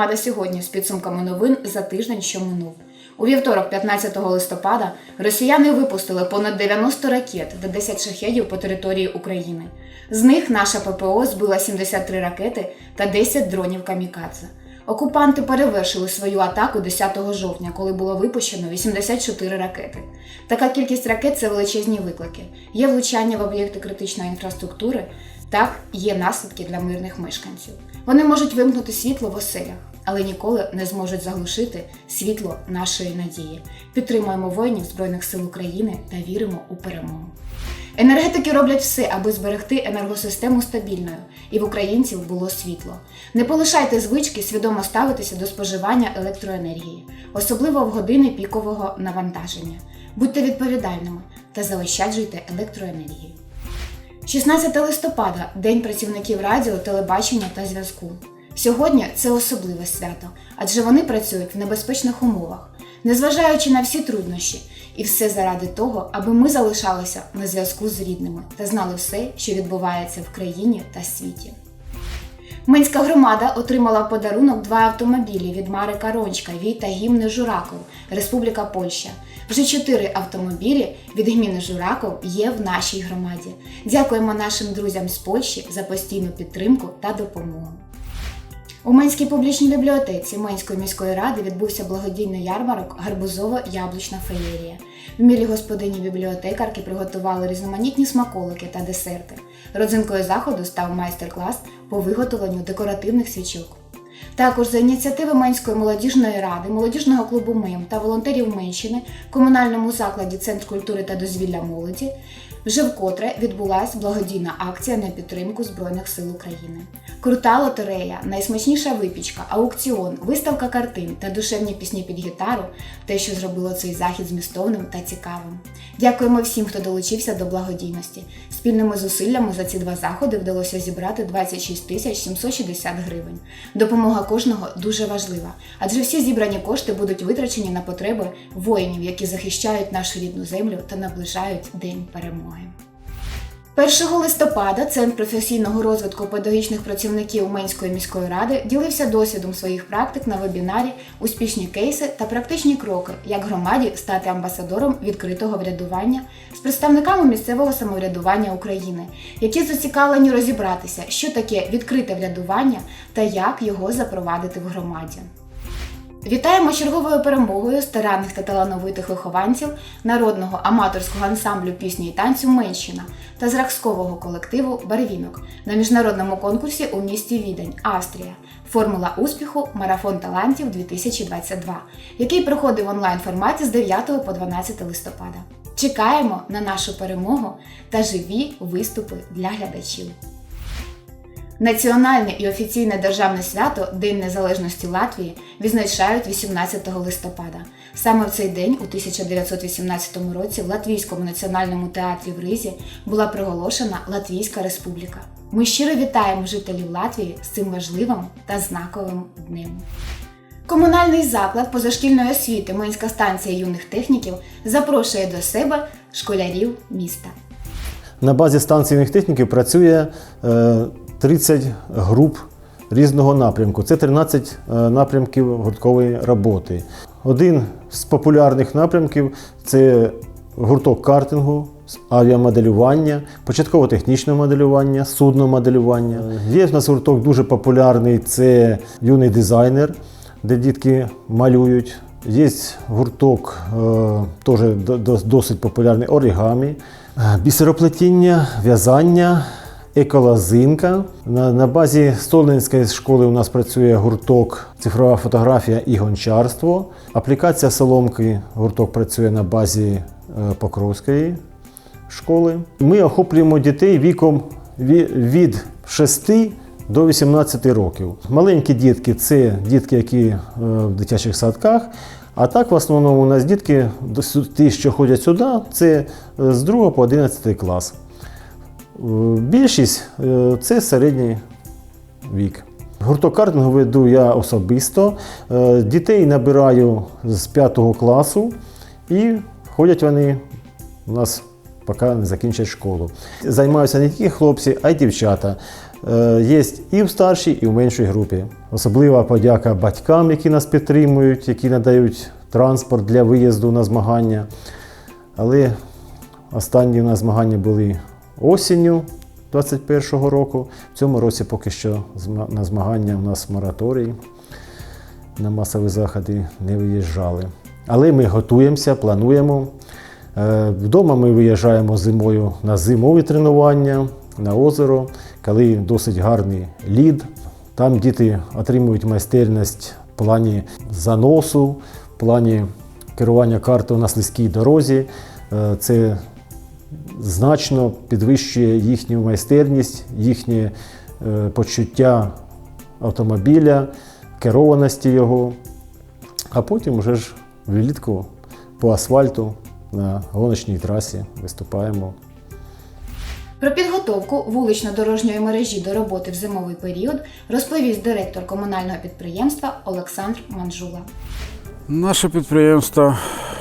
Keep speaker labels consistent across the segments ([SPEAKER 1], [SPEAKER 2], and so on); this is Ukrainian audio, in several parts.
[SPEAKER 1] громада сьогодні з підсумками новин за тиждень, що минув. У вівторок, 15 листопада, росіяни випустили понад 90 ракет та 10 шахедів по території України. З них наша ППО збила 73 ракети та 10 дронів камікадзе. Окупанти перевершили свою атаку 10 жовтня, коли було випущено 84 ракети. Така кількість ракет це величезні виклики. Є влучання в об'єкти критичної інфраструктури, так є наслідки для мирних мешканців. Вони можуть вимкнути світло в оселях, але ніколи не зможуть заглушити світло нашої надії. Підтримуємо воїнів Збройних сил України та віримо у перемогу. Енергетики роблять все, аби зберегти енергосистему стабільною, і в українців було світло. Не полишайте звички свідомо ставитися до споживання електроенергії, особливо в години пікового навантаження. Будьте відповідальними та заощаджуйте електроенергію. 16 листопада День працівників радіо, телебачення та зв'язку. Сьогодні це особливе свято, адже вони працюють в небезпечних умовах, незважаючи на всі труднощі, і все заради того, аби ми залишалися на зв'язку з рідними та знали все, що відбувається в країні та світі. Минська громада отримала в подарунок два автомобілі від Марика Рончка Вій та гімни Жураков, Республіка Польща. Вже чотири автомобілі від гміни Жураков є в нашій громаді. Дякуємо нашим друзям з Польщі за постійну підтримку та допомогу. У Менській публічній бібліотеці Менської міської ради відбувся благодійний ярмарок Гарбузово-яблучна феєрія. Вмілі господині бібліотекарки приготували різноманітні смаколики та десерти. Родзинкою заходу став майстер-клас по виготовленню декоративних свічок. Також за ініціативи Менської молодіжної ради, молодіжного клубу МИМ та волонтерів Менщини комунальному закладі Центр культури та дозвілля молоді вже вкотре відбулася благодійна акція на підтримку Збройних сил України. Крута лотерея, найсмачніша випічка, аукціон, виставка картин та душевні пісні під гітару те, що зробило цей захід змістовним та цікавим. Дякуємо всім, хто долучився до благодійності. Спільними зусиллями за ці два заходи вдалося зібрати 26 тисяч 760 гривень. Допомога кожного дуже важлива, адже всі зібрані кошти будуть витрачені на потреби воїнів, які захищають нашу рідну землю та наближають День перемоги. 1 листопада Центр професійного розвитку педагогічних працівників Менської міської ради ділився досвідом своїх практик на вебінарі Успішні кейси та практичні кроки, як громаді стати амбасадором відкритого врядування з представниками місцевого самоврядування України, які зацікавлені розібратися, що таке відкрите врядування та як його запровадити в громаді. Вітаємо черговою перемогою старанних та талановитих вихованців народного аматорського ансамблю пісні і танцю Менщина та зразкового колективу Барвінок на міжнародному конкурсі у місті Відень, Австрія. Формула успіху Марафон талантів 2022, який проходив в онлайн форматі з 9 по 12 листопада. Чекаємо на нашу перемогу та живі виступи для глядачів. Національне і офіційне державне свято День Незалежності Латвії відзначають 18 листопада. Саме в цей день, у 1918 році, в Латвійському національному театрі в Ризі була проголошена Латвійська Республіка. Ми щиро вітаємо жителів Латвії з цим важливим та знаковим днем. Комунальний заклад позашкільної освіти Минська станція юних техніків запрошує до себе школярів міста.
[SPEAKER 2] На базі станції юних техніків працює е, 30 груп різного напрямку. Це 13 е, напрямків гурткової роботи. Один з популярних напрямків це гурток картингу, авіамоделювання, початково-технічне моделювання, судномоделювання. Є в нас гурток дуже популярний це юний дизайнер, де дітки малюють. Є гурток е, теж до- до- досить популярний орігамі, е, бісероплетіння, в'язання, еколозинка. На, на базі Столинської школи у нас працює гурток цифрова фотографія і гончарство. Аплікація соломки гурток працює на базі е, Покровської школи. Ми охоплюємо дітей віком від 6 до 18 років. Маленькі дітки це дітки, які е, в дитячих садках. А так, в основному, у нас дітки, ті, що ходять сюди, це е, з 2 по 11 клас. Більшість е, це середній вік. Гурток веду я особисто. Е, Дітей набираю з 5 класу і ходять вони у нас поки не закінчать школу. Займаються не тільки хлопці, а й дівчата. Е, Є і в старшій, і в меншій групі. Особлива подяка батькам, які нас підтримують, які надають транспорт для виїзду на змагання. Але останні у нас змагання були осінню 2021 року. В цьому році поки що на змагання у нас мораторій. На масові заходи не виїжджали. Але ми готуємося, плануємо. Е, Вдома ми виїжджаємо зимою на зимові тренування, на озеро, коли досить гарний лід. Там діти отримують майстерність в плані заносу, в плані керування картою на слизькій дорозі. Е, Це значно підвищує їхню майстерність, їхнє е, почуття автомобіля, керованості його. А потім вже ж влітку по асфальту на гоночній трасі виступаємо.
[SPEAKER 1] Про підготовку вулично-дорожньої мережі до роботи в зимовий період розповість директор комунального підприємства Олександр Манжула.
[SPEAKER 3] Наше підприємство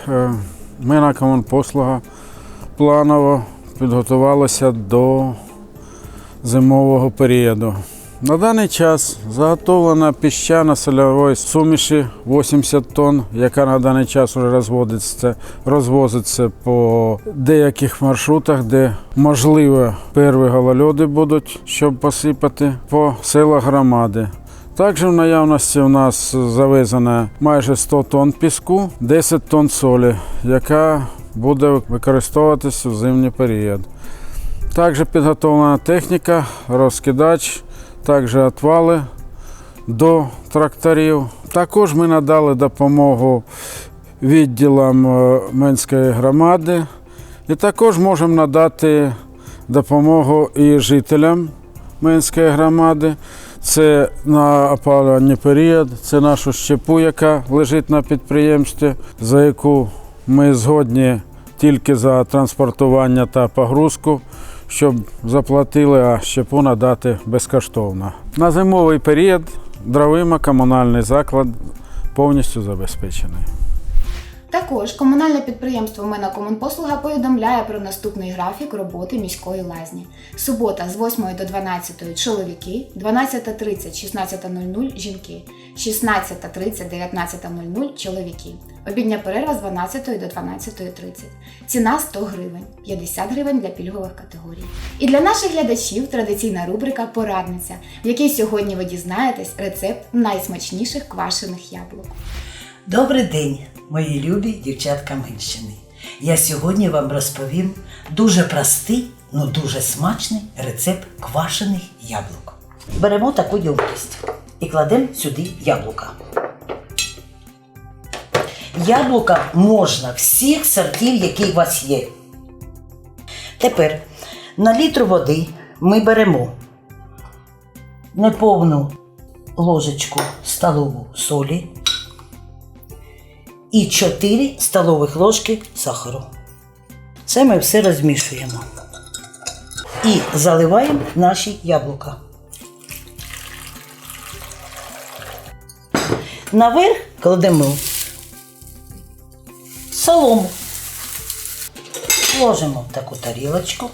[SPEAKER 3] е, Мина Комунпослуга планово підготувалося до зимового періоду. На даний час заготовлена піщана сольової суміші 80 тонн, яка на даний час вже розводиться, розвозиться по деяких маршрутах, де можливо перві голольоди будуть, щоб посипати по селах громади. Також в наявності у нас завезено майже 100 тонн піску, 10 тонн солі, яка буде використовуватися в зимній період. Також підготовлена техніка, розкидач, також отвали до тракторів. Також ми надали допомогу відділам е, Менської громади. І також можемо надати допомогу і жителям Менської громади. Це на опалювальний період, це нашу щепу, яка лежить на підприємстві, за яку ми згодні тільки за транспортування та погрузку, щоб заплатили, а щепу надати безкоштовно. На зимовий період дровима комунальний заклад повністю забезпечений.
[SPEAKER 1] Також комунальне підприємство Мена Комунпослуга повідомляє про наступний графік роботи міської лазні. Субота з 8 до 12 чоловіки, 12.30 16.00 жінки, 16.30 19.00 чоловіки. Обідня перерва з 12 до 12.30. Ціна 100 гривень, 50 гривень для пільгових категорій. І для наших глядачів традиційна рубрика Порадниця, в якій сьогодні ви дізнаєтесь рецепт найсмачніших квашених яблук.
[SPEAKER 4] Добрий день, мої любі дівчатка Менщини. Я сьогодні вам розповім дуже простий, але дуже смачний рецепт квашених яблук. Беремо таку ємкість і кладемо сюди яблука. Яблука можна всіх сортів, які у вас є. Тепер на літр води ми беремо неповну ложечку столову солі і 4 столових ложки сахару. Це ми все розмішуємо. І заливаємо наші яблука. Наверх кладемо солому. Ложимо в таку тарілочку.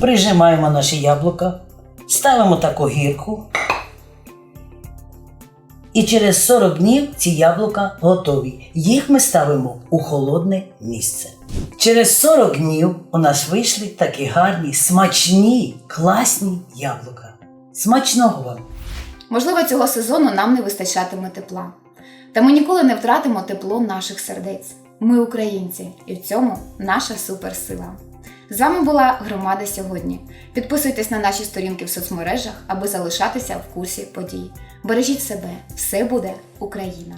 [SPEAKER 4] Прижимаємо наші яблука, ставимо таку гірку. І через 40 днів ці яблука готові. Їх ми ставимо у холодне місце. Через 40 днів у нас вийшли такі гарні, смачні, класні яблука. Смачного вам!
[SPEAKER 1] Можливо, цього сезону нам не вистачатиме тепла. Та ми ніколи не втратимо тепло наших сердець. Ми українці, і в цьому наша суперсила. З вами була громада сьогодні. Підписуйтесь на наші сторінки в соцмережах, аби залишатися в курсі подій. Бережіть себе, все буде Україна!